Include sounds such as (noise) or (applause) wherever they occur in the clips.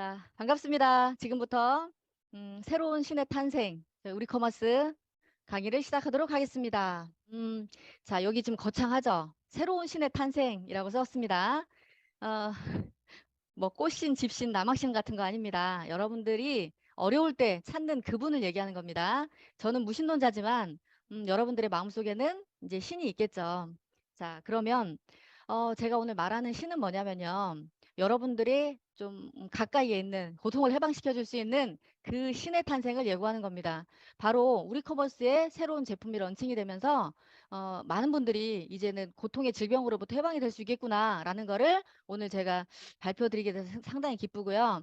자, 반갑습니다. 지금부터 음, 새로운 신의 탄생, 우리 커머스 강의를 시작하도록 하겠습니다. 음, 자, 여기 지금 거창하죠? 새로운 신의 탄생이라고 썼습니다. 어, 뭐 꽃신, 집신, 남학신 같은 거 아닙니다. 여러분들이 어려울 때 찾는 그분을 얘기하는 겁니다. 저는 무신론자지만 음, 여러분들의 마음속에는 이제 신이 있겠죠. 자, 그러면 어, 제가 오늘 말하는 신은 뭐냐면요. 여러분들이 좀 가까이에 있는 고통을 해방시켜 줄 수 있는 그 신의 탄생을 예고하는 겁니다. 바로 우리 커머스의 새로운 제품이 런칭이 되면서 어, 많은 분들이 이제는 고통의 질병으로부터 해방이 될 수 있겠구나라는 거를 오늘 제가 발표드리게 돼서 상당히 기쁘고요.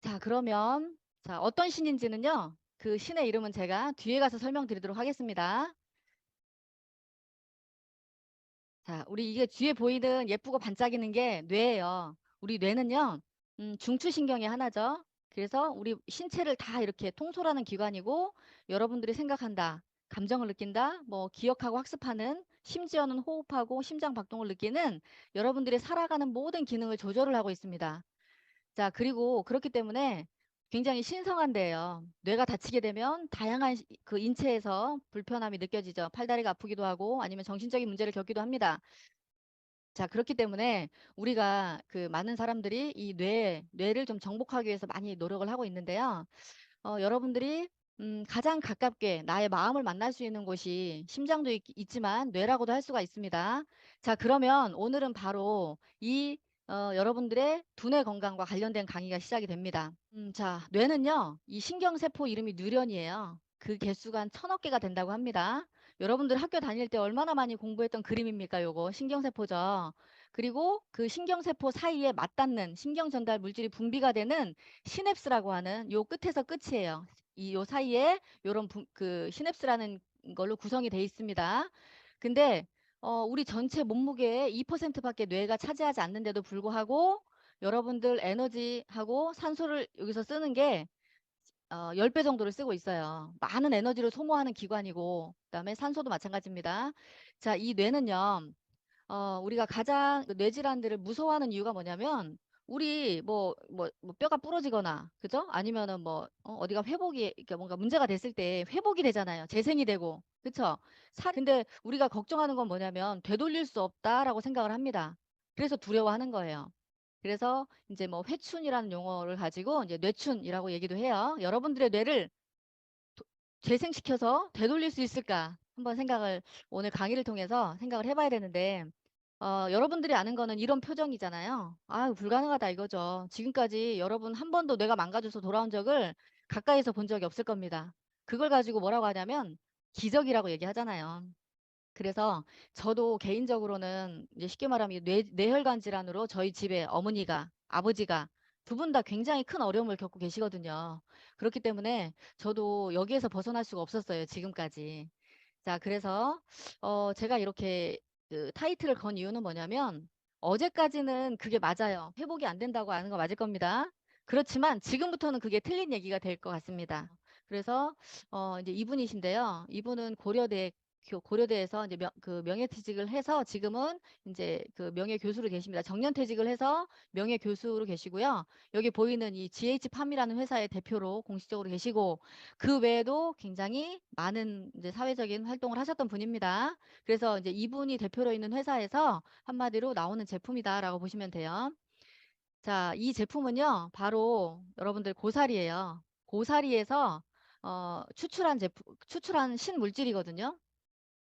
자, 그러면 자, 어떤 신인지는요. 그 신의 이름은 제가 뒤에 가서 설명드리도록 하겠습니다. 자, 우리 이게 뒤에 보이는 예쁘고 반짝이는 게 뇌예요. 우리 뇌는요, 음, 중추신경의 하나죠. 그래서 우리 신체를 다 이렇게 통솔하는 기관이고, 여러분들이 생각한다, 감정을 느낀다, 뭐 기억하고 학습하는, 심지어는 호흡하고 심장 박동을 느끼는 여러분들이 살아가는 모든 기능을 조절을 하고 있습니다. 자, 그리고 그렇기 때문에 굉장히 신성한 데예요. 뇌가 다치게 되면 다양한 시- 그 인체에서 불편함이 느껴지죠. 팔다리가 아프기도 하고 아니면 정신적인 문제를 겪기도 합니다. 자, 그렇기 때문에 우리가 그 많은 사람들이 이 뇌, 뇌를 좀 정복하기 위해서 많이 노력을 하고 있는데요. 어, 여러분들이 음, 가장 가깝게 나의 마음을 만날 수 있는 곳이 심장도 있, 있지만 뇌라고도 할 수가 있습니다. 자, 그러면 오늘은 바로 이 어, 여러분들의 두뇌 건강과 관련된 강의가 시작이 됩니다. 음, 자, 뇌는요, 이 신경세포 이름이 뇌련이에요. 그 개수가 한 천억 개가 된다고 합니다. 여러분들 학교 다닐 때 얼마나 많이 공부했던 그림입니까, 요거? 신경세포죠. 그리고 그 신경세포 사이에 맞닿는 신경 전달 물질이 분비가 되는 시냅스라고 하는 요 끝에서 끝이에요. 이 요 사이에 요런 분- 그 시냅스라는 걸로 구성이 돼 있습니다. 근데 어, 우리 전체 몸무게의 2%밖에 뇌가 차지하지 않는데도 불구하고 여러분들 에너지하고 산소를 여기서 쓰는 게 어, 10배 정도를 쓰고 있어요. 많은 에너지를 소모하는 기관이고 그다음에 산소도 마찬가지입니다. 자, 이 뇌는요. 어, 우리가 가장 그 뇌질환들을 무서워하는 이유가 뭐냐면 우리 뭐, 뭐, 뭐 뼈가 부러지거나 그죠? 아니면은 뭐 어, 디가 회복이 그러니까 뭔가 문제가 됐을 때 회복이 되잖아요. 재생이 되고 그쵸? 사, 근데 우리가 걱정하는 건 뭐냐면 되돌릴 수 없다라고 생각을 합니다. 그래서 두려워하는 거예요. 그래서 이제 뭐 회춘이라는 용어를 가지고 이제 뇌춘이라고 얘기도 해요. 여러분들의 뇌를 도- 재생시켜서 되돌릴 수 있을까? 한번 생각을 오늘 강의를 통해서 생각을 해봐야 되는데 어, 여러분들이 아는 거는 이런 표정이잖아요. 아유, 불가능하다 이거죠. 지금까지 여러분 한 번도 뇌가 망가져서 돌아온 적을 가까이서 본 적이 없을 겁니다. 그걸 가지고 뭐라고 하냐면 기적이라고 얘기하잖아요. 그래서 저도 개인적으로는 이제 쉽게 말하면 뇌, 뇌혈관 질환으로 저희 집에 어머니가, 아버지가 두 분 다 굉장히 큰 어려움을 겪고 계시거든요. 그렇기 때문에 저도 여기에서 벗어날 수가 없었어요. 지금까지. 자, 그래서 어, 제가 이렇게 그 타이틀을 건 이유는 뭐냐면 어제까지는 그게 맞아요. 회복이 안 된다고 하는 거 맞을 겁니다. 그렇지만 지금부터는 그게 틀린 얘기가 될 것 같습니다. 그래서 어, 이제 이분이신데요. 이분은 고려대 교- 고려대에서 이제 명, 그 명예퇴직을 해서 지금은 이제 그 명예교수로 계십니다. 정년퇴직을 해서 명예교수로 계시고요. 여기 보이는 이 GH팜이라는 회사의 대표로 공식적으로 계시고 그 외에도 굉장히 많은 이제 사회적인 활동을 하셨던 분입니다. 그래서 이제 이분이 대표로 있는 회사에서 한마디로 나오는 제품이다라고 보시면 돼요. 자, 이 제품은요, 바로 여러분들 고사리예요. 고사리에서 어, 추출한 제품, 추출한 신물질이거든요.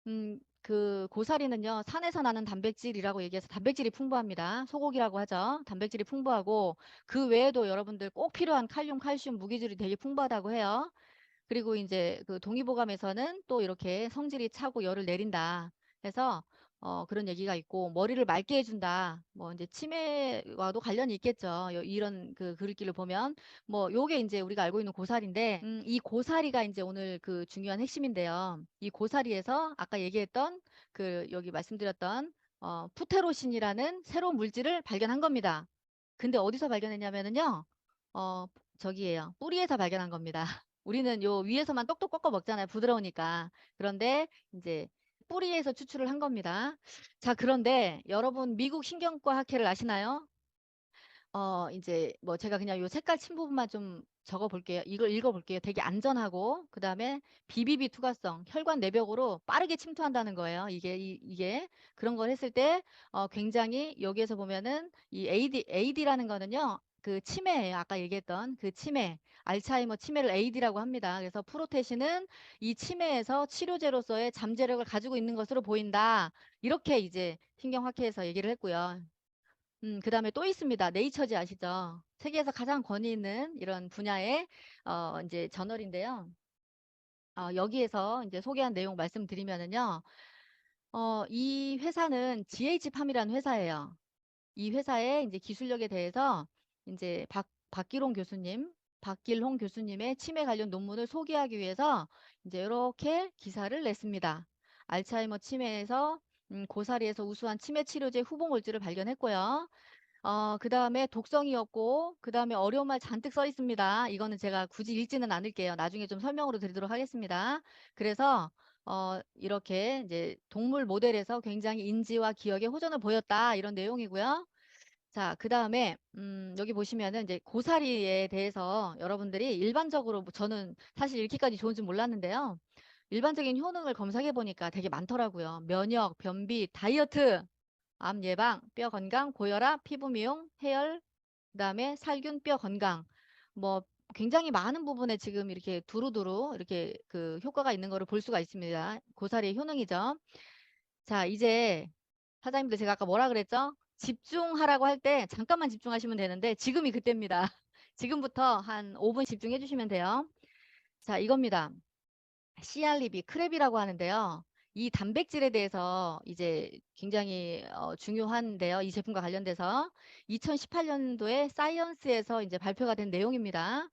음, 그 고사리는요, 산에서 나는 단백질이라고 얘기해서 단백질이 풍부합니다. 소고기라고 하죠. 단백질이 풍부하고 그 외에도 여러분들 꼭 필요한 칼륨, 칼슘, 무기질이 되게 풍부하다고 해요. 그리고 이제 그 동의보감에서는 또 이렇게 성질이 차고 열을 내린다. 해서 어, 그런 얘기가 있고 머리를 맑게 해준다. 뭐 이제 치매와도 관련이 있겠죠. 요- 이런 그 글귀를 보면 뭐 요게 이제 우리가 알고 있는 고사리인데 음, 이 고사리가 이제 오늘 그 중요한 핵심인데요. 이 고사리에서 아까 얘기했던 그 여기 말씀드렸던 어, 푸테로신이라는 새로운 물질을 발견한 겁니다. 근데 어디서 발견했냐면은요. 어, 저기예요. 뿌리에서 발견한 겁니다. (laughs) 우리는 요 위에서만 똑똑 꺾어 먹잖아요. 부드러우니까. 그런데 이제 뿌리에서 추출을 한 겁니다. 자, 그런데 여러분 미국 신경과 학회를 아시나요? 어 이제 뭐 제가 그냥 요 색깔 친 부분만 좀 적어 볼게요. 이걸 읽어 볼게요. 되게 안전하고 그다음에 BBB 투과성, 혈관 내벽으로 빠르게 침투한다는 거예요. 이게 이, 이게 그런 걸 했을 때 어 굉장히 여기에서 보면은 이 AD AD라는 거는요. 그 치매예요. 아까 얘기했던 그 치매. 알츠하이머 치매를 AD라고 합니다. 그래서 프로테신은 이 치매에서 치료제로서의 잠재력을 가지고 있는 것으로 보인다. 이렇게 이제 신경학회에서 얘기를 했고요. 음, 그 다음에 또 있습니다. 네이처지 아시죠? 세계에서 가장 권위 있는 이런 분야의 어, 이제 저널인데요. 어, 여기에서 이제 소개한 내용 말씀드리면은요. 어, 이 회사는 GH팜이라는 회사예요. 이 회사의 이제 기술력에 대해서 이제 박, 박기롱 교수님, 박길홍 교수님의 치매 관련 논문을 소개하기 위해서 이제 이렇게 기사를 냈습니다. 알츠하이머 치매에서 음, 고사리에서 우수한 치매 치료제 후보 물질을 발견했고요. 어, 그 다음에 독성이었고, 그 다음에 어려운 말 잔뜩 써 있습니다. 이거는 제가 굳이 읽지는 않을게요. 나중에 좀 설명으로 드리도록 하겠습니다. 그래서, 어, 이렇게 이제 동물 모델에서 굉장히 인지와 기억에 호전을 보였다. 이런 내용이고요. 자, 그 다음에, 음, 여기 보시면은 이제 고사리에 대해서 여러분들이 일반적으로 뭐 저는 사실 이렇게까지 좋은 줄 몰랐는데요. 일반적인 효능을 검색해 보니까 되게 많더라고요. 면역, 변비, 다이어트, 암 예방, 뼈 건강, 고혈압, 피부 미용, 해열, 그다음에 살균, 뼈 건강. 뭐 굉장히 많은 부분에 지금 이렇게 두루두루 이렇게 그 효과가 있는 거를 볼 수가 있습니다. 고사리의 효능이죠. 자, 이제 사장님들 제가 아까 뭐라 그랬죠? 집중하라고 할 때 잠깐만 집중하시면 되는데 지금이 그때입니다. (laughs) 지금부터 한 5분 집중해 주시면 돼요. 자, 이겁니다. CR리비, 크랩이라고 하는데요. 이 단백질에 대해서 이제 굉장히 어, 중요한데요. 이 제품과 관련돼서 2018년도에 사이언스에서 이제 발표가 된 내용입니다.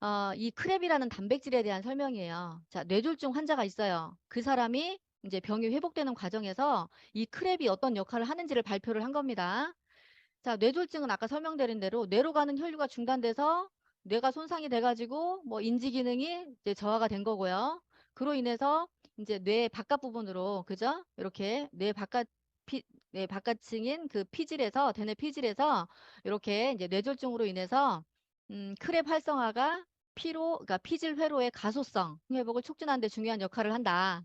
어, 이 크랩이라는 단백질에 대한 설명이에요. 자, 뇌졸중 환자가 있어요. 그 사람이 이제 병이 회복되는 과정에서 이 크랩이 어떤 역할을 하는지를 발표를 한 겁니다. 자, 뇌졸중은 아까 설명드린 대로 뇌로 가는 혈류가 중단돼서 뇌가 손상이 돼가지고 뭐 인지 기능이 이제 저하가 된 거고요. 그로 인해서 이제 뇌 바깥 부분으로 그죠? 이렇게 뇌 바깥 피, 뇌 바깥층인 그 피질에서 대뇌 피질에서 이렇게 이제 뇌졸중으로 인해서 음, 크랩 활성화가 피로 그러니까 피질 회로의 가소성 회복을 촉진하는 데 중요한 역할을 한다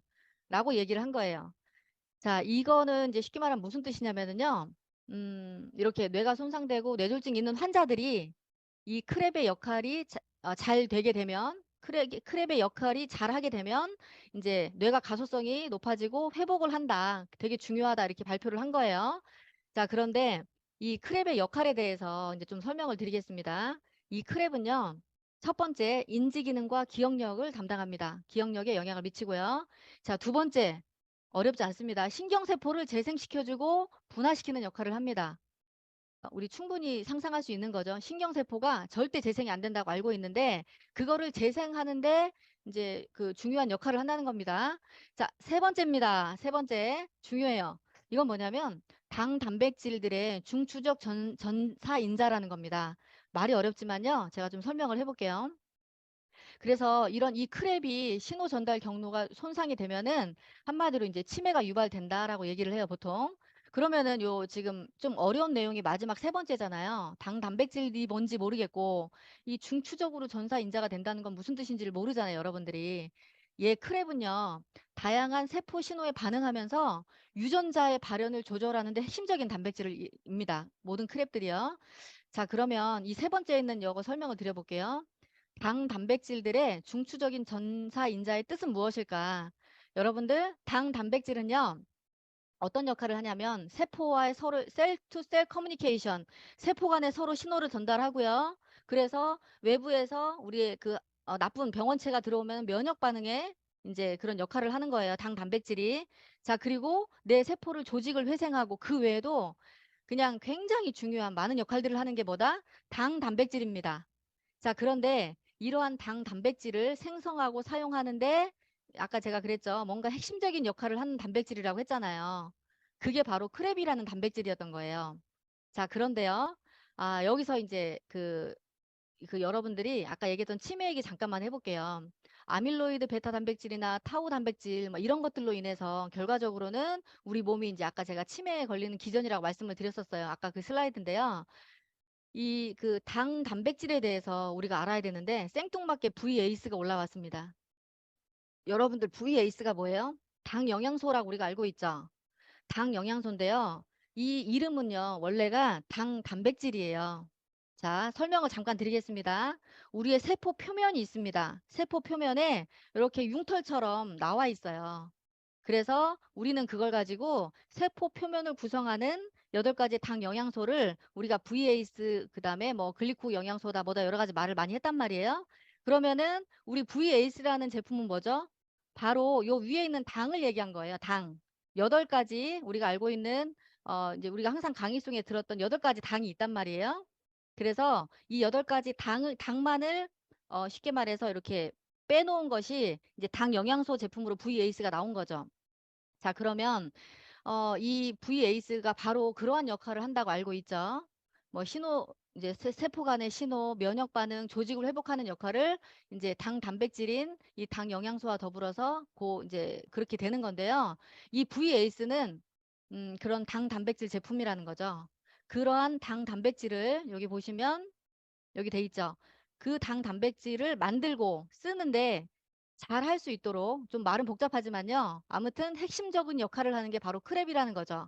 라고 얘기를 한 거예요. 자, 이거는 이제 쉽게 말하면 무슨 뜻이냐면은요. 음, 이렇게 뇌가 손상되고 뇌졸중 있는 환자들이 이 크랩의 역할이 자, 어, 잘 되게 되면 크랩, 크랩의 역할이 잘 하게 되면 이제 뇌가 가소성이 높아지고 회복을 한다. 되게 중요하다. 이렇게 발표를 한 거예요. 자, 그런데 이 크랩의 역할에 대해서 이제 좀 설명을 드리겠습니다. 이 크랩은요. 첫 번째 인지 기능과 기억력을 담당합니다. 기억력에 영향을 미치고요. 자, 두 번째 어렵지 않습니다. 신경세포를 재생시켜주고 분화시키는 역할을 합니다. 어, 우리 충분히 상상할 수 있는 거죠. 신경세포가 절대 재생이 안 된다고 알고 있는데 그거를 재생하는데 이제 그 중요한 역할을 한다는 겁니다. 자, 세 번째입니다. 세 번째 중요해요. 이건 뭐냐면 당 단백질들의 중추적 전, 전사인자라는 겁니다. 말이 어렵지만요. 제가 좀 설명을 해볼게요. 그래서 이런 이 크랩이 신호 전달 경로가 손상이 되면은 한마디로 이제 치매가 유발된다라고 얘기를 해요, 보통. 그러면은 요 지금 좀 어려운 내용이 마지막 세 번째잖아요. 당 단백질이 뭔지 모르겠고 이 중추적으로 전사 인자가 된다는 건 무슨 뜻인지를 모르잖아요, 여러분들이. 얘 크랩은요. 다양한 세포 신호에 반응하면서 유전자의 발현을 조절하는 데 핵심적인 단백질입니다. 모든 크랩들이요. 자, 그러면 이 세 번째에 있는 요거 설명을 드려볼게요. 당 단백질들의 중추적인 전사 인자의 뜻은 무엇일까? 여러분들 당 단백질은요. 어떤 역할을 하냐면 세포와의 서로 셀 투 셀 커뮤니케이션 세포 간에 서로 신호를 전달하고요. 그래서 외부에서 우리의 그 어, 나쁜 병원체가 들어오면 면역 반응에 이제 그런 역할을 하는 거예요. 당 단백질이. 자, 그리고 내 세포를 조직을 회생하고 그 외에도 그냥 굉장히 중요한 많은 역할들을 하는 게 뭐다? 당 단백질입니다. 자, 그런데 이러한 당 단백질을 생성하고 사용하는데 아까 제가 그랬죠. 뭔가 핵심적인 역할을 하는 단백질이라고 했잖아요. 그게 바로 크랩이라는 단백질이었던 거예요. 자, 그런데요. 아, 여기서 이제 그, 그 여러분들이 아까 얘기했던 치매 얘기 잠깐만 해볼게요. 아밀로이드 베타 단백질이나 타우 단백질 뭐 이런 것들로 인해서 결과적으로는 우리 몸이 이제 아까 제가 치매에 걸리는 기전이라고 말씀을 드렸었어요. 아까 그 슬라이드인데요. 이 그 당 단백질에 대해서 우리가 알아야 되는데 생뚱맞게 VAS가 올라왔습니다. 여러분들 VAS가 뭐예요? 당 영양소라고 우리가 알고 있죠. 당 영양소인데요. 이 이름은요. 원래가 당 단백질이에요. 자, 설명을 잠깐 드리겠습니다. 우리의 세포 표면이 있습니다. 세포 표면에 이렇게 융털처럼 나와 있어요. 그래서 우리는 그걸 가지고 세포 표면을 구성하는 여덟 가지 당 영양소를 우리가 VAS 그다음에 뭐 글리코 영양소다 뭐다 여러 가지 말을 많이 했단 말이에요. 그러면은 우리 VAS라는 제품은 뭐죠? 바로 요 위에 있는 당을 얘기한 거예요. 당. 여덟 가지 우리가 알고 있는 어 이제 우리가 항상 강의 속에 들었던 여덟 가지 당이 있단 말이에요. 그래서 이 여덟 가지 당을 당만을 어 쉽게 말해서 이렇게 빼놓은 것이 이제 당 영양소 제품으로 VAS가 나온 거죠. 자 그러면 어 이 VAS가 바로 그러한 역할을 한다고 알고 있죠. 뭐 신호 이제 세, 세포 간의 신호, 면역 반응, 조직을 회복하는 역할을 이제 당 단백질인 이 당 영양소와 더불어서 고 이제 그렇게 되는 건데요. 이 VAS는 음, 그런 당 단백질 제품이라는 거죠. 그러한 당 단백질을 여기 보시면 여기 돼 있죠. 그 당 단백질을 만들고 쓰는데 잘 할 수 있도록 좀 말은 복잡하지만요. 아무튼 핵심적인 역할을 하는 게 바로 크랩이라는 거죠.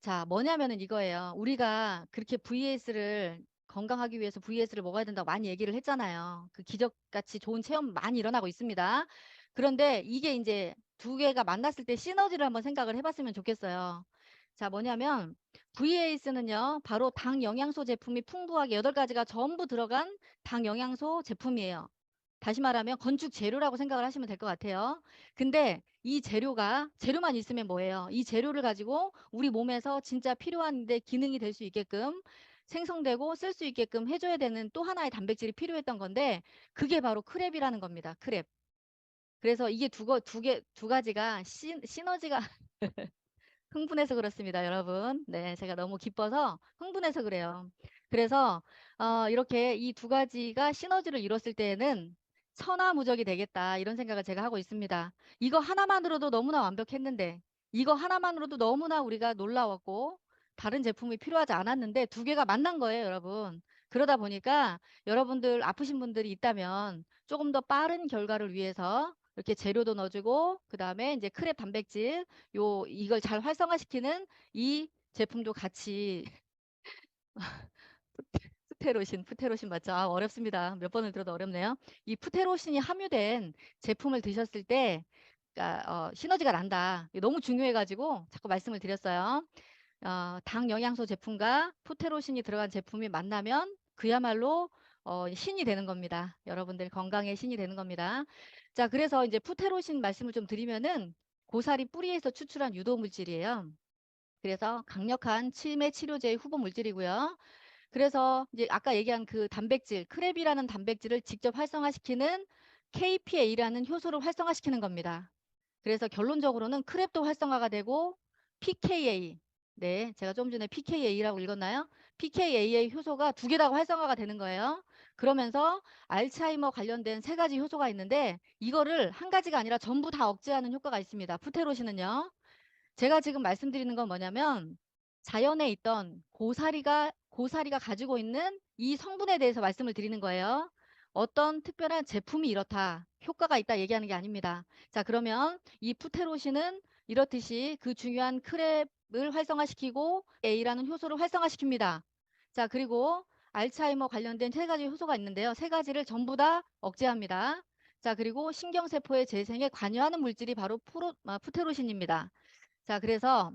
자, 뭐냐면은 이거예요. 우리가 그렇게 VS를 건강하기 위해서 VS를 먹어야 된다고 많이 얘기를 했잖아요. 그 기적같이 좋은 체험 많이 일어나고 있습니다. 그런데 이게 이제 두 개가 만났을 때 시너지를 한번 생각을 해봤으면 좋겠어요. 자, 뭐냐면 VAS는요, 바로 당 영양소 제품이 풍부하게 여덟 가지가 전부 들어간 당 영양소 제품이에요. 다시 말하면 건축 재료라고 생각을 하시면 될 것 같아요. 근데 이 재료가 재료만 있으면 뭐예요? 이 재료를 가지고 우리 몸에서 진짜 필요한데 기능이 될 수 있게끔 생성되고 쓸 수 있게끔 해줘야 되는 또 하나의 단백질이 필요했던 건데 그게 바로 크랩이라는 겁니다. 크랩. 그래서 이게 두, 거, 두, 개, 두 가지가 시, 시너지가 (laughs) 흥분해서 그렇습니다, 여러분. 네, 제가 너무 기뻐서 흥분해서 그래요. 그래서 어, 이렇게 이 두 가지가 시너지를 이뤘을 때에는 천하무적이 되겠다 이런 생각을 제가 하고 있습니다. 이거 하나만으로도 너무나 완벽했는데 이거 하나만으로도 너무나 우리가 놀라웠고 다른 제품이 필요하지 않았는데 두 개가 만난 거예요, 여러분. 그러다 보니까 여러분들 아프신 분들이 있다면 조금 더 빠른 결과를 위해서 이렇게 재료도 넣어주고 그 다음에 이제 크랩 단백질 요 이걸 잘 활성화시키는 이 제품도 같이 (laughs) 푸테로신, 푸테로신 맞죠? 아, 어렵습니다. 몇 번을 들어도 어렵네요. 이 푸테로신이 함유된 제품을 드셨을 때 그러니까, 어, 시너지가 난다. 너무 중요해가지고 자꾸 말씀을 드렸어요. 어, 당 영양소 제품과 푸테로신이 들어간 제품이 만나면 그야말로 어, 신이 되는 겁니다. 여러분들 건강의 신이 되는 겁니다. 자, 그래서 이제 푸테로신 말씀을 좀 드리면은 고사리 뿌리에서 추출한 유도 물질이에요. 그래서 강력한 치매 치료제의 후보 물질이고요. 그래서 이제 아까 얘기한 그 단백질, 크랩이라는 단백질을 직접 활성화시키는 KPA라는 효소를 활성화시키는 겁니다. 그래서 결론적으로는 크랩도 활성화가 되고 PKA, 네, 제가 좀 전에 PKA라고 읽었나요? PKA의 효소가 두 개 다 활성화가 되는 거예요. 그러면서 알츠하이머 관련된 세 가지 효소가 있는데 이거를 한 가지가 아니라 전부 다 억제하는 효과가 있습니다. 푸테로시는요. 제가 지금 말씀드리는 건 뭐냐면 자연에 있던 고사리가 고사리가 가지고 있는 이 성분에 대해서 말씀을 드리는 거예요. 어떤 특별한 제품이 이렇다, 효과가 있다 얘기하는 게 아닙니다. 자, 그러면 이 푸테로신은 이렇듯이 그 중요한 크랩을 활성화시키고 A라는 효소를 활성화시킵니다. 자, 그리고 알츠하이머 관련된 세 가지 효소가 있는데요. 세 가지를 전부 다 억제합니다. 자, 그리고 신경세포의 재생에 관여하는 물질이 바로 프로, 아, 푸테로신입니다. 자, 그래서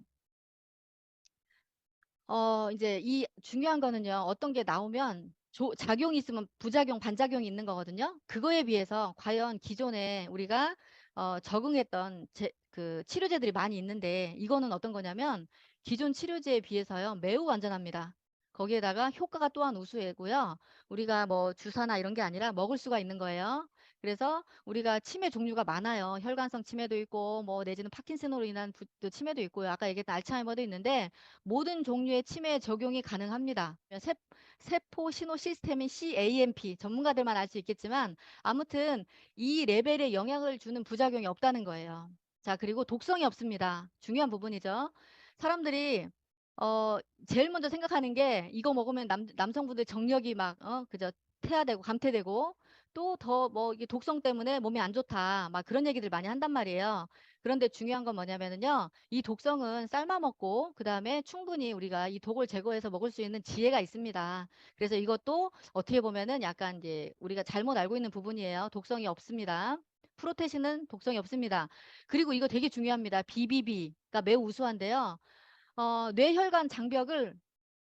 어 이제 이 중요한 거는요. 어떤 게 나오면 조, 작용이 있으면 부작용, 반작용이 있는 거거든요. 그거에 비해서 과연 기존에 우리가 어, 적응했던 제, 그 치료제들이 많이 있는데 이거는 어떤 거냐면 기존 치료제에 비해서요. 매우 안전합니다. 거기에다가 효과가 또한 우수하고요. 우리가 뭐 주사나 이런 게 아니라 먹을 수가 있는 거예요. 그래서 우리가 치매 종류가 많아요. 혈관성 치매도 있고 뭐 내지는 파킨슨으로 인한 부, 치매도 있고요. 아까 얘기했던 알츠하이머도 있는데 모든 종류의 치매 적용이 가능합니다. 세, 세포 신호 시스템인 CAMP 전문가들만 알 수 있겠지만 아무튼 이 레벨에 영향을 주는 부작용이 없다는 거예요. 자 그리고 독성이 없습니다. 중요한 부분이죠. 사람들이 어 제일 먼저 생각하는 게 이거 먹으면 남 남성분들 정력이 막 어 그저 태아되고 감퇴되고 또 더 뭐 이게 독성 때문에 몸에 안 좋다. 막 그런 얘기들 많이 한단 말이에요. 그런데 중요한 건 뭐냐면은요. 이 독성은 삶아 먹고 그다음에 충분히 우리가 이 독을 제거해서 먹을 수 있는 지혜가 있습니다. 그래서 이것도 어떻게 보면은 약간 이제 우리가 잘못 알고 있는 부분이에요. 독성이 없습니다. 프로테신은 독성이 없습니다. 그리고 이거 되게 중요합니다. BBB가 매우 우수한데요. 어 뇌혈관 장벽을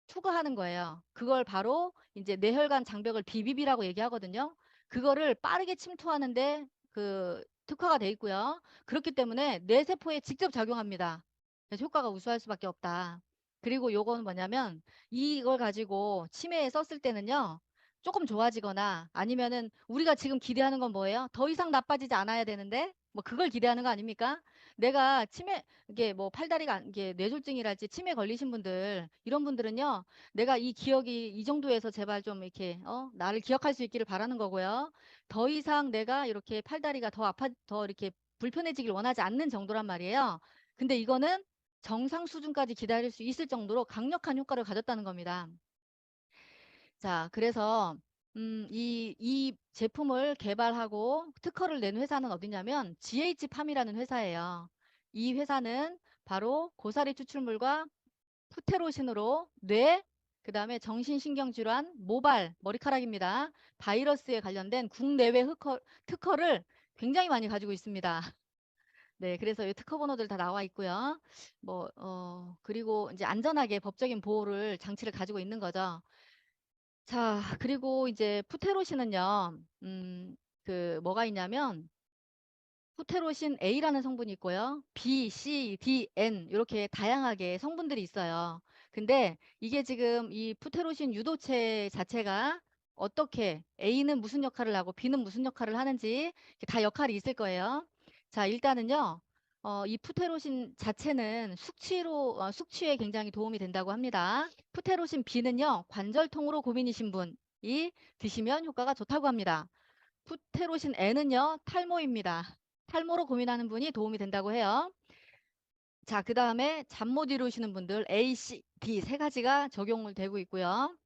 투과하는 거예요. 그걸 바로 이제 뇌혈관 장벽을 BBB라고 얘기하거든요. 그거를 빠르게 침투하는데 그 특화가 돼 있고요. 그렇기 때문에 뇌세포에 직접 작용합니다. 효과가 우수할 수밖에 없다. 그리고 요거는 뭐냐면 이걸 가지고 치매에 썼을 때는요. 조금 좋아지거나 아니면은 우리가 지금 기대하는 건 뭐예요? 더 이상 나빠지지 않아야 되는데 뭐 그걸 기대하는 거 아닙니까? 내가 치매 이게 뭐 팔다리가 안- 이게 뇌졸중이랄지 치매 걸리신 분들 이런 분들은요. 내가 이 기억이 이 정도에서 제발 좀 이렇게 어 나를 기억할 수 있기를 바라는 거고요. 더 이상 내가 이렇게 팔다리가 더 아파 더 이렇게 불편해지길 원하지 않는 정도란 말이에요. 근데 이거는 정상 수준까지 기다릴 수 있을 정도로 강력한 효과를 가졌다는 겁니다. 자, 그래서 음, 이, 이 제품을 개발하고 특허를 낸 회사는 어디냐면 GH팜이라는 회사예요. 이 회사는 바로 고사리 추출물과 푸테로신으로 뇌, 그 다음에 정신신경질환, 모발, 머리카락입니다. 바이러스에 관련된 국내외 흑허, 특허를 굉장히 많이 가지고 있습니다. (laughs) 네, 그래서 이 특허 번호들 다 나와 있고요. 뭐, 어, 그리고 이제 안전하게 법적인 보호를 장치를 가지고 있는 거죠. 자, 그리고 이제 푸테로신은요, 음, 그 뭐가 있냐면 푸테로신 A라는 성분이 있고요. B, C, D, N 이렇게 다양하게 성분들이 있어요. 근데 이게 지금 이 푸테로신 유도체 자체가 어떻게 A는 무슨 역할을 하고 B는 무슨 역할을 하는지 다 역할이 있을 거예요. 자, 일단은요. 어, 이 푸테로신 자체는 숙취로 어, 숙취에 굉장히 도움이 된다고 합니다. 푸테로신 B는요. 관절통으로 고민이신 분이 드시면 효과가 좋다고 합니다. 푸테로신 N은요. 탈모입니다. 탈모로 고민하는 분이 도움이 된다고 해요. 자, 그 다음에 잠 못 이루시는 분들 A, C, D 세 가지가 적용을 되고 있고요.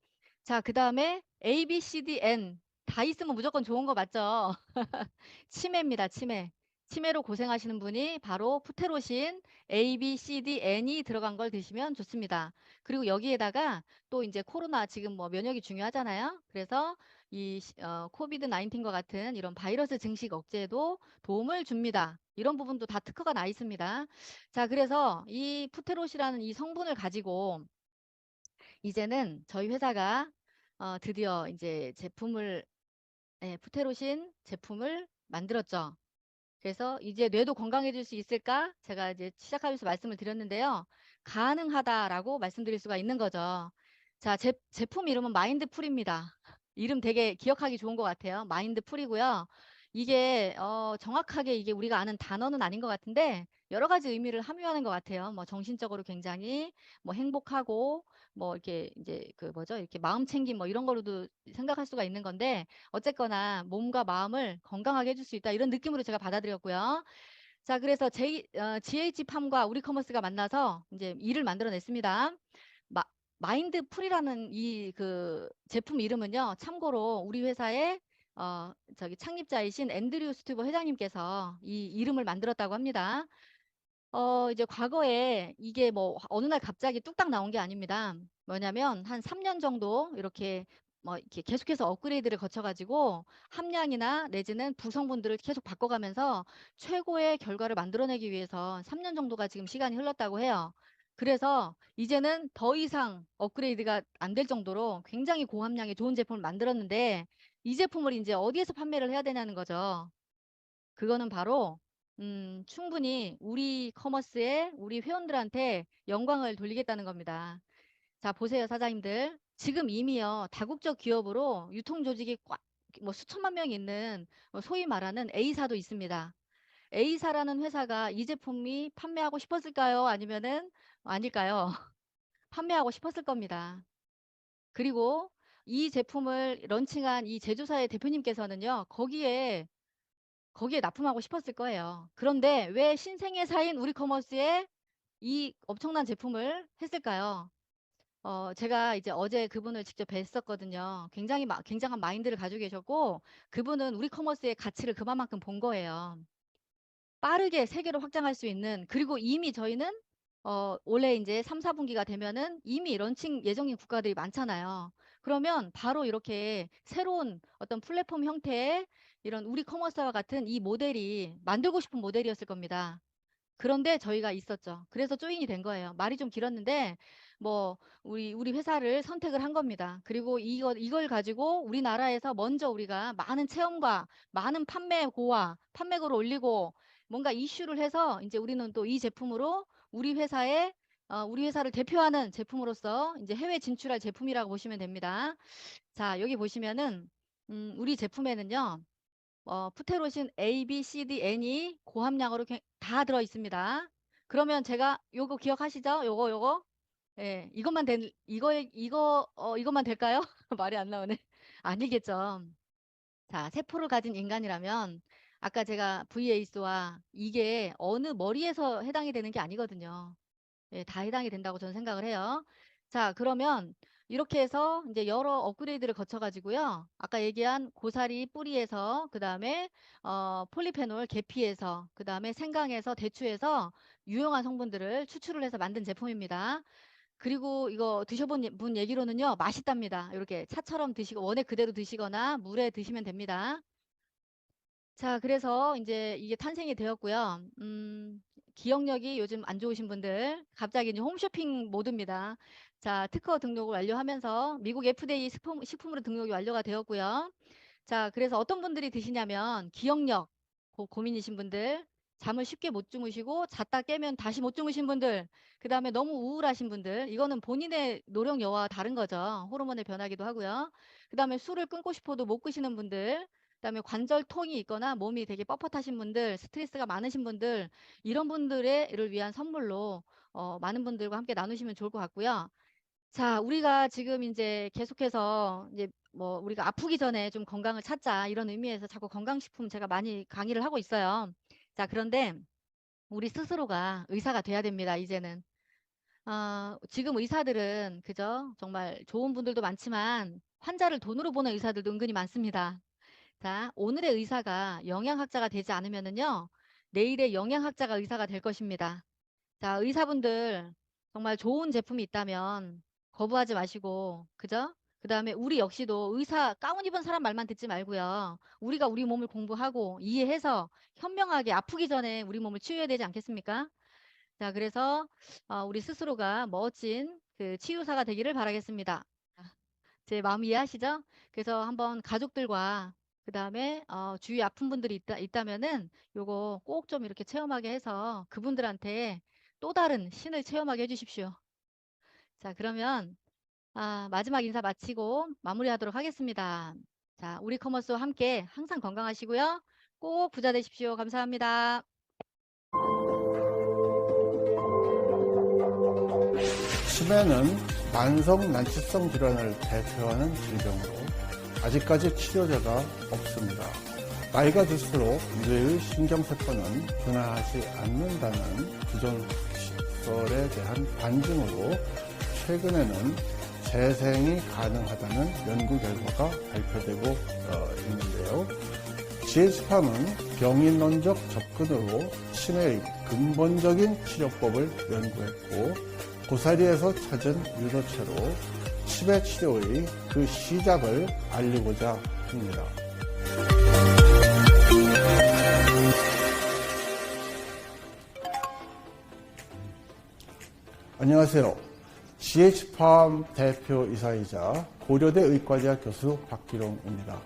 자, 그 다음에 A, B, C, D, N 다 있으면 무조건 좋은 거 맞죠? (laughs) 치매입니다. 치매. 치매로 고생하시는 분이 바로 푸테로신 A, B, C, D, N이 들어간 걸 드시면 좋습니다. 그리고 여기에다가 또 이제 코로나 지금 뭐 면역이 중요하잖아요. 그래서 이 시- 어, 코비드 19과 같은 이런 바이러스 증식 억제에도 도움을 줍니다. 이런 부분도 다 특허가 나 있습니다. 자, 그래서 이 푸테롯이라는 이 성분을 가지고 이제는 저희 회사가 어, 드디어 이제 제품을 예, 푸테로신 제품을 만들었죠. 그래서 이제 뇌도 건강해질 수 있을까? 제가 이제 시작하면서 말씀을 드렸는데요. 가능하다라고 말씀드릴 수가 있는 거죠. 자, 제, 제품 이름은 마인드풀입니다. 이름 되게 기억하기 좋은 것 같아요. 마인드풀이고요. 이게 어, 정확하게 이게 우리가 아는 단어는 아닌 것 같은데 여러 가지 의미를 함유하는 것 같아요. 뭐 정신적으로 굉장히 뭐 행복하고 뭐 이렇게 이제 그 뭐죠? 이렇게 마음 챙김 뭐 이런 거로도 생각할 수가 있는 건데 어쨌거나 몸과 마음을 건강하게 해줄 수 있다 이런 느낌으로 제가 받아들였고요. 자, 그래서 J, 어, GH팜과 우리커머스가 만나서 이제 일을 만들어냈습니다. 마, 마인드 풀이라는 이 그 제품 이름은요. 참고로 우리 회사의 어, 저기 창립자이신 앤드류 스튜버 회장님께서 이 이름을 만들었다고 합니다. 어, 이제 과거에 이게 뭐 어느 날 갑자기 뚝딱 나온 게 아닙니다. 뭐냐면 한 3년 정도 이렇게 뭐 이렇게 계속해서 업그레이드를 거쳐가지고 함량이나 내지는 부성분들을 계속 바꿔가면서 최고의 결과를 만들어내기 위해서 3년 정도가 지금 시간이 흘렀다고 해요. 그래서 이제는 더 이상 업그레이드가 안 될 정도로 굉장히 고함량의 좋은 제품을 만들었는데 이 제품을 이제 어디에서 판매를 해야 되냐는 거죠. 그거는 바로 음, 충분히 우리 커머스에 우리 회원들한테 영광을 돌리겠다는 겁니다. 자, 보세요, 사장님들. 지금 이미요, 다국적 기업으로 유통 조직이 꽉, 뭐 수천만 명이 있는 뭐 소위 말하는 A사도 있습니다. A사라는 회사가 이 제품이 판매하고 싶었을까요? 아니면은 아닐까요? (laughs) 판매하고 싶었을 겁니다. 그리고 이 제품을 런칭한 이 제조사의 대표님께서는요, 거기에 거기에 납품하고 싶었을 거예요. 그런데 왜 신생의 사인 우리 커머스에 이 엄청난 제품을 했을까요? 어, 제가 이제 어제 그분을 직접 뵀었거든요. 굉장히 마, 굉장한 마인드를 가지고 계셨고, 그분은 우리 커머스의 가치를 그만큼 본 거예요. 빠르게 세계로 확장할 수 있는, 그리고 이미 저희는 어, 올해 이제 3, 4분기가 되면은 이미 런칭 예정인 국가들이 많잖아요. 그러면 바로 이렇게 새로운 어떤 플랫폼 형태의 이런 우리 커머스와 같은 이 모델이 만들고 싶은 모델이었을 겁니다. 그런데 저희가 있었죠. 그래서 조인이 된 거예요. 말이 좀 길었는데 뭐 우리 우리 회사를 선택을 한 겁니다. 그리고 이거 이걸 가지고 우리나라에서 먼저 우리가 많은 체험과 많은 판매 고와 판매고를 올리고 뭔가 이슈를 해서 이제 우리는 또 이 제품으로 우리 회사의 어, 우리 회사를 대표하는 제품으로서 이제 해외 진출할 제품이라고 보시면 됩니다. 자, 여기 보시면은 음, 우리 제품에는요. 어, 푸테로신 A, B, C, D, N이 고함량으로 개- 다 들어 있습니다. 그러면 제가 요거 기억하시죠? 요거 요거. 예, 이것만 된 이거 이거 어 이것만 될까요? (laughs) 말이 안 나오네. (laughs) 아니겠죠. 자, 세포를 가진 인간이라면 아까 제가 VAS와 이게 어느 머리에서 해당이 되는 게 아니거든요. 예, 다 해당이 된다고 저는 생각을 해요. 자, 그러면 이렇게 해서 이제 여러 업그레이드를 거쳐 가지고요. 아까 얘기한 고사리 뿌리에서 그 다음에 어 폴리페놀 계피에서 그 다음에 생강에서 대추에서 유용한 성분들을 추출을 해서 만든 제품입니다. 그리고 이거 드셔본 예- 분 얘기로는요. 맛있답니다. 이렇게 차처럼 드시고 원액 그대로 드시거나 물에 드시면 됩니다. 자, 그래서 이제 이게 탄생이 되었고요. 음, 기억력이 요즘 안 좋으신 분들, 갑자기 이제 홈쇼핑 모드입니다. 자, 특허 등록을 완료하면서 미국 FDA 식품, 식품으로 등록이 완료가 되었고요. 자, 그래서 어떤 분들이 드시냐면 기억력 고, 고민이신 분들, 잠을 쉽게 못 주무시고 잤다 깨면 다시 못 주무신 분들, 그 다음에 너무 우울하신 분들, 이거는 본인의 노력 여와 다른 거죠. 호르몬의 변화기도 하고요. 그 다음에 술을 끊고 싶어도 못 끄시는 분들, 그다음에 관절통이 있거나 몸이 되게 뻣뻣하신 분들, 스트레스가 많으신 분들 이런 분들을 위한 선물로 어, 많은 분들과 함께 나누시면 좋을 것 같고요. 자, 우리가 지금 이제 계속해서 이제 뭐 우리가 아프기 전에 좀 건강을 찾자 이런 의미에서 자꾸 건강식품 제가 많이 강의를 하고 있어요. 자, 그런데 우리 스스로가 의사가 돼야 됩니다. 이제는. 어, 지금 의사들은 그죠? 정말 좋은 분들도 많지만 환자를 돈으로 보는 의사들도 은근히 많습니다. 자, 오늘의 의사가 영양학자가 되지 않으면은요, 내일의 영양학자가 의사가 될 것입니다. 자, 의사분들 정말 좋은 제품이 있다면 거부하지 마시고, 그죠? 그 다음에 우리 역시도 의사 가운 입은 사람 말만 듣지 말고요. 우리가 우리 몸을 공부하고 이해해서 현명하게 아프기 전에 우리 몸을 치유해야 되지 않겠습니까? 자, 그래서 어, 우리 스스로가 멋진 그 치유사가 되기를 바라겠습니다. 제 마음 이해하시죠? 그래서 한번 가족들과 그 다음에 어, 주위 아픈 분들이 있다, 있다면은 요거 꼭 좀 이렇게 체험하게 해서 그분들한테 또 다른 신을 체험하게 해주십시오. 자, 그러면 아, 마지막 인사 마치고 마무리하도록 하겠습니다. 자, 우리 커머스와 함께 항상 건강하시고요. 꼭 부자 되십시오. 감사합니다. 치매는 만성 난치성 질환을 대표하는 질병으로 아직까지 치료제가 없습니다. 나이가 들수록 뇌의 신경세포는 분화하지 않는다는 기존 시설에 대한 반증으로 최근에는 재생이 가능하다는 연구 결과가 발표되고 어, 있는데요. GH팜은 병인론적 접근으로 치매의 근본적인 치료법을 연구했고 고사리에서 찾은 유도체로 치매 치료의 그 시작을 알리고자 합니다. 안녕하세요. GH팜 대표이사이자 고려대 의과대학 교수 박기롱입니다.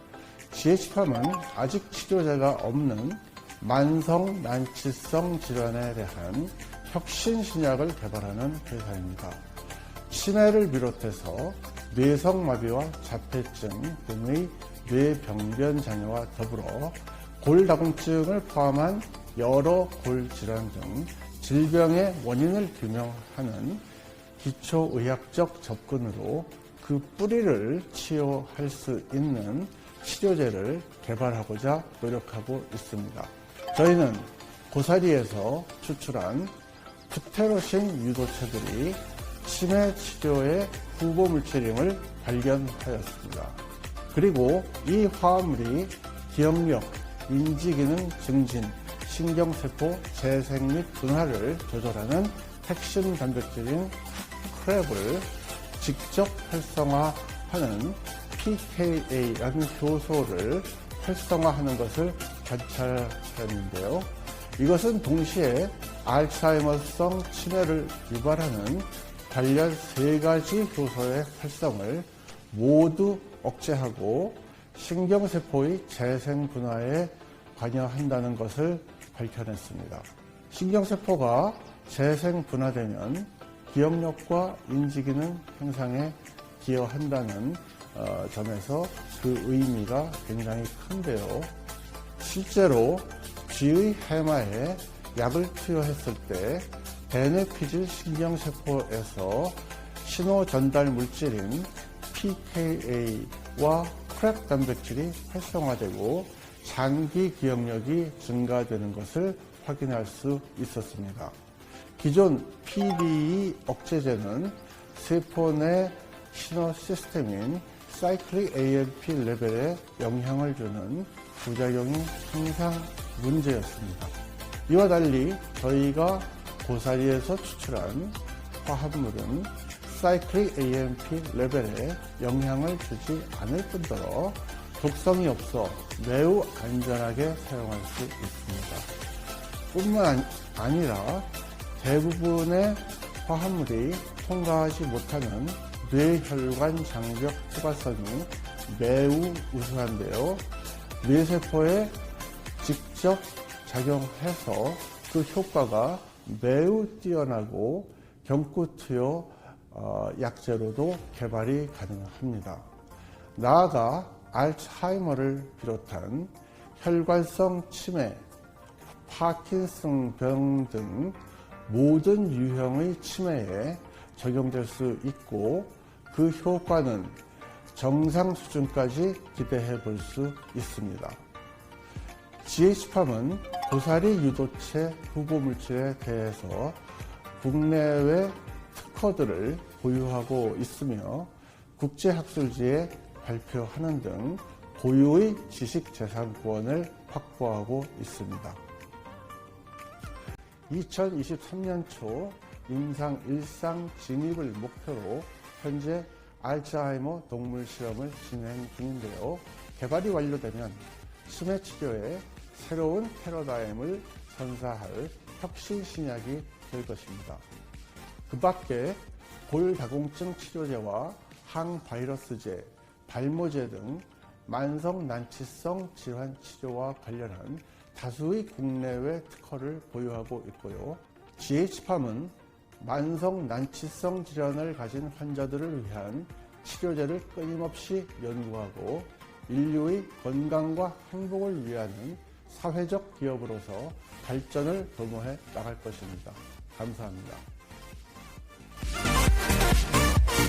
GH팜은 아직 치료제가 없는 만성 난치성 질환에 대한 혁신 신약을 개발하는 회사입니다. 치매를 비롯해서 뇌성마비와 자폐증 등의 뇌병변 장애와 더불어 골다공증을 포함한 여러 골 질환 등 질병의 원인을 규명하는 기초의학적 접근으로 그 뿌리를 치유할 수 있는 치료제를 개발하고자 노력하고 있습니다. 저희는 고사리에서 추출한 푸테로신 유도체들이 치매 치료의 후보 물질임을 발견하였습니다. 그리고 이 화합물이 기억력, 인지기능 증진, 신경세포 재생 및 분할을 조절하는 핵심 단백질인 크랩을 직접 활성화하는 PKA라는 효소를 활성화하는 것을 관찰했는데요. 이것은 동시에 알츠하이머성 치매를 유발하는 관련 세 가지 효소의 활성을 모두 억제하고 신경세포의 재생 분화에 관여한다는 것을 밝혀냈습니다. 신경세포가 재생 분화되면 기억력과 인지기능 향상에 기여한다는 어, 점에서 그 의미가 굉장히 큰데요. 실제로 쥐의 해마에 약을 투여했을 때 베네피질 신경세포에서 신호 전달 물질인 PKA와 크랩 단백질이 활성화되고 장기 기억력이 증가되는 것을 확인할 수 있었습니다. 기존 PDE 억제제는 세포 내 신호 시스템인 사이클릭 AMP 레벨에 영향을 주는 부작용이 항상 문제였습니다. 이와 달리 저희가 고사리에서 추출한 화합물은 사이클릭 AMP 레벨에 영향을 주지 않을 뿐더러 독성이 없어 매우 안전하게 사용할 수 있습니다. 뿐만 아니- 아니라 대부분의 화합물이 통과하지 못하는 뇌혈관 장벽 투과성이 매우 우수한데요. 뇌세포에 직접 작용해서 그 효과가 매우 뛰어나고 경구투여 어, 약제로도 개발이 가능합니다. 나아가 알츠하이머를 비롯한 혈관성 치매, 파킨슨병 등 모든 유형의 치매에 적용될 수 있고 그 효과는 정상 수준까지 기대해 볼 수 있습니다. GH팜은 고사리 유도체 후보 물질에 대해서 국내외 특허들을 보유하고 있으며 국제학술지에 발표하는 등 고유의 지식재산권을 확보하고 있습니다. 2023년 초 임상 일상 진입을 목표로 현재 알츠하이머 동물 실험을 진행 중인데요. 개발이 완료되면 치매 치료에 새로운 패러다임을 선사할 혁신 신약이 될 것입니다. 그 밖에 골다공증 치료제와 항바이러스제, 발모제 등 만성 난치성 질환 치료와 관련한 다수의 국내외 특허를 보유하고 있고요. GH팜은 만성 난치성 질환을 가진 환자들을 위한 치료제를 끊임없이 연구하고 인류의 건강과 행복을 위하는 사회적 기업으로서 발전을 도모해 나갈 것입니다. 감사합니다.